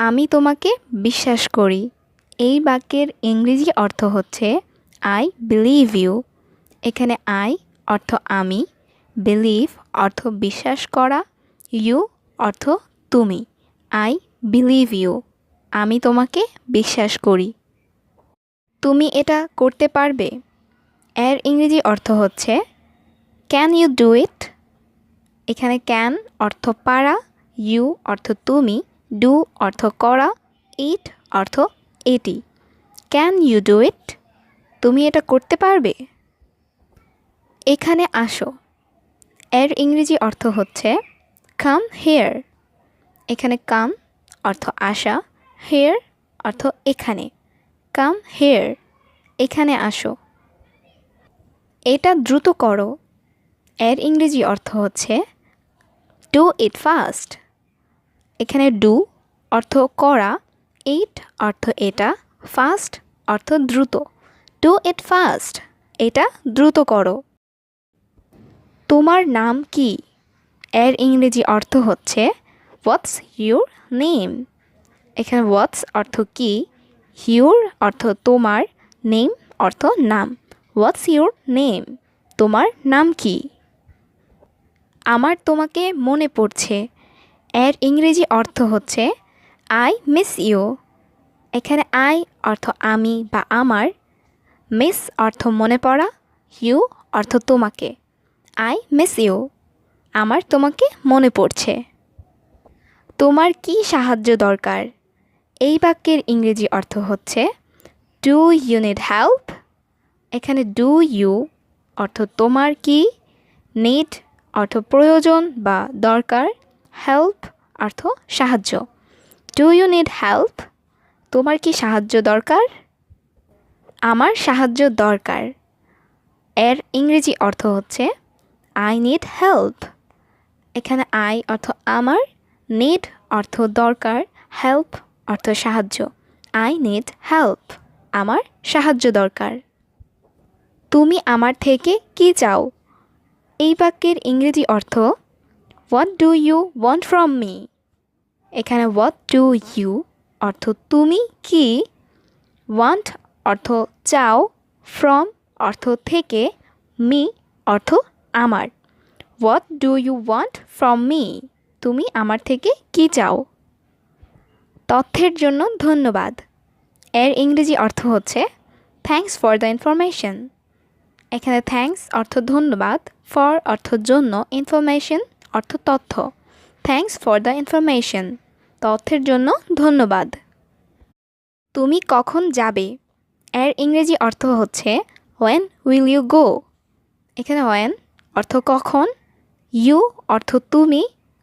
আমি তোমাকে বিশ্বাস করি। এই বাক্যের ইংরেজি অর্থ হচ্ছে আই বিলিভ ইউ এখানে আই অর্থ আমি বিলিভ অর্থ বিশ্বাস করা ইউ অর্থ তুমি আই বিলিভ ইউ আমি তোমাকে বিশ্বাস করি তুমি এটা করতে পারবে। এর ইংরেজি অর্থ হচ্ছে ক্যান ইউ ডু ইট এখানে ক্যান অর্থ পারা ইউ অর্থ তুমি ডু অর্থ করা ইট অর্থ এটি ক্যান ইউ ডু ইট তুমি এটা করতে পারবে? এখানে আসো। এর ইংরেজি অর্থ হচ্ছে কাম হেয়ার এখানে কাম অর্থ আসা হেয়ার অর্থ এখানে। কাম হেয়ার এখানে আসো। এটা দ্রুত করো। এর ইংরেজি অর্থ হচ্ছে ডু ইট ফাস্ট এখানে ডু অর্থ করা এইট অর্থ এটা ফাস্ট অর্থ দ্রুত। ডু ইট ফাস্ট এটা দ্রুত করো। তোমার নাম কি? এর ইংরেজি অর্থ হচ্ছে হোয়াটস ইউর নেম এখানে হোয়াটস অর্থ কি? ইউর অর্থ তোমার নেম অর্থ নাম। হোয়াটস ইউর নেম তোমার নাম কি? আমার তোমাকে মনে পড়ছে। এর ইংরেজি অর্থ হচ্ছে আই মিস ইউ এখানে আই অর্থ আমি বা আমার। মিস অর্থ মনে পড়া। ইউ অর্থ তোমাকে। আই মিস ইউ আমার তোমাকে মনে পড়ছে। তোমার কি সাহায্য দরকার? এই বাক্যের ইংরেজি অর্থ হচ্ছে ডু ইউ নিড হেল্প এখানে ডু ইউ অর্থ তোমার কি? নিড অর্থ প্রয়োজন বা দরকার। হেল্প অর্থ সাহায্য। ডু ইউ নিড হেল্প তোমার কি সাহায্য দরকার? আমার সাহায্য দরকার। এর ইংরেজি অর্থ হচ্ছে আই নিড হেল্প এখানে আই অর্থ আমার নিড অর্থ দরকার হেল্প অর্থ সাহায্য। আই নিড হেল্প আমার সাহায্য দরকার। তুমি আমার থেকে কি চাও? এই বাক্যের ইংরেজি অর্থ what do you want from me এখানে হোয়াট ডু ইউ অর্থ তুমি কি? ওয়ান্ট অর্থ চাও। ফ্রম অর্থ থেকে। মি অর্থ আমার। What do you want from me তুমি আমার থেকে কি চাও? তথ্যের জন্য ধন্যবাদ। এর ইংরেজি অর্থ হচ্ছে থ্যাংকস ফর দ্য ইনফরমেশন এখানে থ্যাঙ্কস অর্থ ধন্যবাদ ফর অর্থ জন্য ইনফরমেশন অর্থ তথ্য। থ্যাঙ্কস ফর দ্য ইনফরমেশন তথ্যের জন্য ধন্যবাদ। তুমি কখন যাবে? এর ইংরেজি অর্থ হচ্ছে ওয়েন উইল ইউ গো এখানে ওয়েন অর্থ কখন? ইউ অর্থ তুমি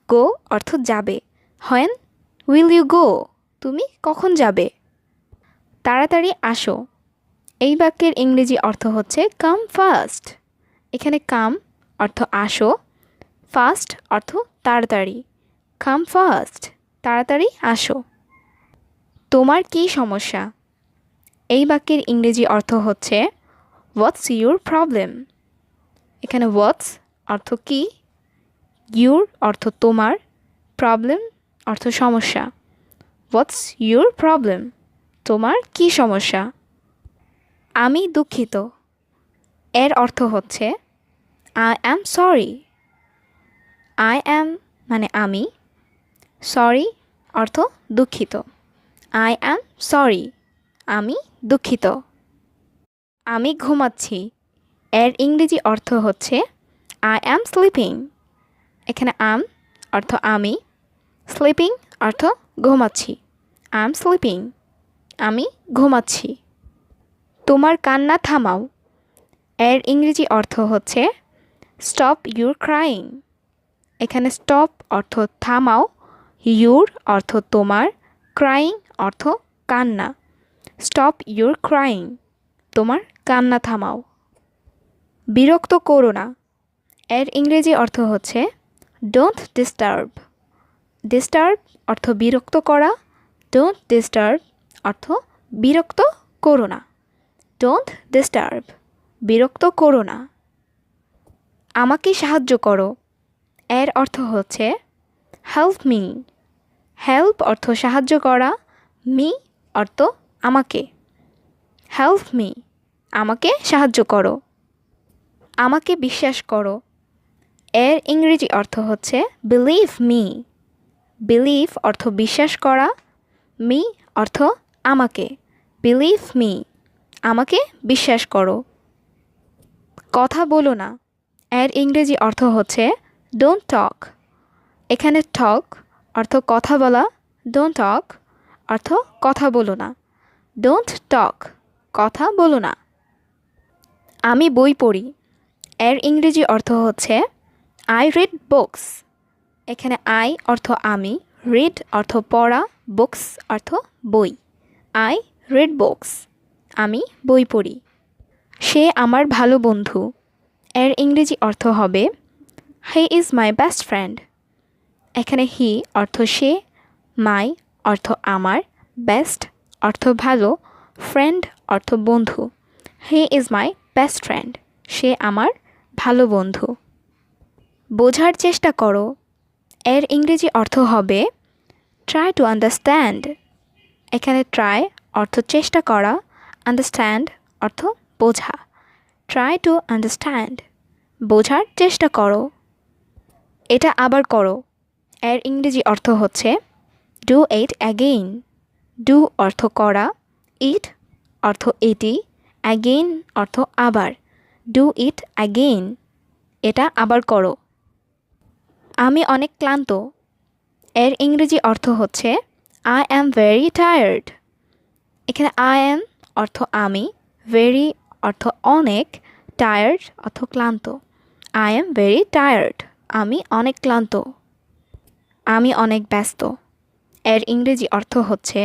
গো অর্থ যাবে। হোয়েন উইল ইউ গো তুমি কখন যাবে? তাড়াতাড়ি আসো। এই বাক্যের ইংরেজি অর্থ হচ্ছে কাম ফার্স্ট এখানে কাম অর্থ আসো ফাস্ট অর্থ তাড়াতাড়ি। কাম ফাস্ট, তাড়াতাড়ি আসো। তোমার কি সমস্যা? এই বাক্যের ইংরেজি অর্থ হচ্ছে হোয়াটস ইউর প্রবলেম এখানে হোয়াটস অর্থ কি? ইউর অর্থ তোমার প্রবলেম অর্থ সমস্যা। হোয়াটস ইউর প্রবলেম তোমার কি সমস্যা? আমি দুঃখিত। এর অর্থ হচ্ছে I am sorry I am মানে আমি সরি অর্থ দুঃখিত। আই অ্যাম সরি আমি দুঃখিত। আমি ঘুমাচ্ছি, এর ইংরেজি অর্থ হচ্ছে আই অ্যাম স্লিপিং এখানে আম অর্থ আমি স্লিপিং অর্থ ঘুমাচ্ছি। আই এম স্লিপিং আমি ঘুমাচ্ছি। তোমার কান্না থামাও। এর ইংরেজি অর্থ হচ্ছে স্টপ ইউর ক্রাইং এখানে স্টপ অর্থ থামাও ইউর অর্থ তোমার ক্রাইং অর্থ কান্না। স্টপ ইউর ক্রাইং তোমার কান্না থামাও। বিরক্ত করো না। এর ইংরেজি অর্থ হচ্ছে ডোন্ট ডিস্টার্ব ডিস্টার্ব অর্থ বিরক্ত করা ডোন্ট ডিস্টার্ব অর্থ বিরক্ত করো না। ডোন্ট ডিস্টার্ব বিরক্ত করো না। আমাকে সাহায্য করো। এর অর্থ হচ্ছে হেল্প মি হেল্প অর্থ সাহায্য করা মি অর্থ আমাকে। হেল্প মি আমাকে সাহায্য করো। আমাকে বিশ্বাস করো। এর ইংরেজি অর্থ হচ্ছে বিলিভ মি বিলিভ অর্থ বিশ্বাস করা মি অর্থ আমাকে। বিলিভ মি আমাকে বিশ্বাস করো। কথা বলো না। এর ইংরেজি অর্থ হচ্ছে ডোন্ট টক এখানে টক অর্থ কথা বলা। ডোন্ট টক অর্থ কথা বলো না। ডোন্ট টক কথা বলো না। আমি বই পড়ি। এর ইংরেজি অর্থ হচ্ছে আই রিড বুকস এখানে আই অর্থ আমি রিড অর্থ পড়া বুকস অর্থ বই। আই রিড বুকস আমি বই পড়ি। সে আমার ভালো বন্ধু। এর ইংরেজি অর্থ হবে he is my best friend এখানে হি অর্থ সে মাই অর্থ আমার বেস্ট অর্থ ভালো ফ্রেন্ড অর্থ বন্ধু। He is my best friend সে আমার ভালো বন্ধু। বোঝার চেষ্টা করো। এর ইংরেজি অর্থ হবে ট্রাই টু আন্ডারস্ট্যান্ড এখানে ট্রাই অর্থ চেষ্টা করা আন্ডারস্ট্যান্ড অর্থ বোঝা। ট্রাই টু আন্ডারস্ট্যান্ড বোঝার চেষ্টা করো। এটা আবার করো। এর ইংরেজি অর্থ হচ্ছে ডু ইট অ্যাগেইন ডু অর্থ করা ইট অর্থ এটি অ্যাগেইন অর্থ আবার। ডু ইট অ্যাগেইন এটা আবার করো। আমি অনেক ক্লান্ত। এর ইংরেজি অর্থ হচ্ছে আই অ্যাম ভেরি টায়ার্ড এখানে আই অ্যাম অর্থ আমি। ভেরি অর্থ অনেক। টায়ার্ড অর্থ ক্লান্ত। আই অ্যাম ভেরি টায়ার্ড আমি অনেক ক্লান্ত। আমি অনেক ব্যস্ত। এর ইংরেজি অর্থ হচ্ছে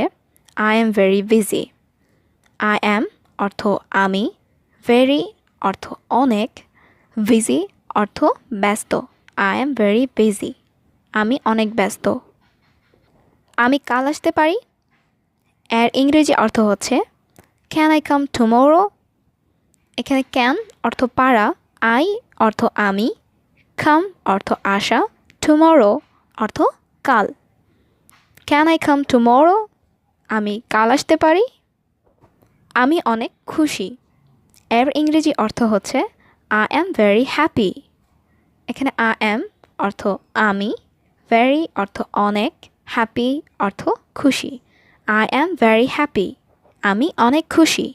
I am very busy I am অর্থ আমি ভেরি অর্থ অনেক বিজি অর্থ ব্যস্ত। আই অ্যাম ভেরি বিজি আমি অনেক ব্যস্ত। আমি কাল আসতে পারি? এর ইংরেজি অর্থ হচ্ছে ক্যান আই কাম টুমোরো এখানে ক্যান অর্থ পারা আই অর্থ আমি কাম অর্থ আসা টুমোরো অর্থ কাল। ক্যান আই কাম টুমোরো আমি কাল আসতে পারি। আমি অনেক খুশি। এর ইংরেজি অর্থ হচ্ছে আই অ্যাম ভেরি হ্যাপি এখানে আই অ্যাম অর্থ আমি ভেরি অর্থ অনেক হ্যাপি অর্থ খুশি। আই অ্যাম ভেরি হ্যাপি আমি অনেক খুশি।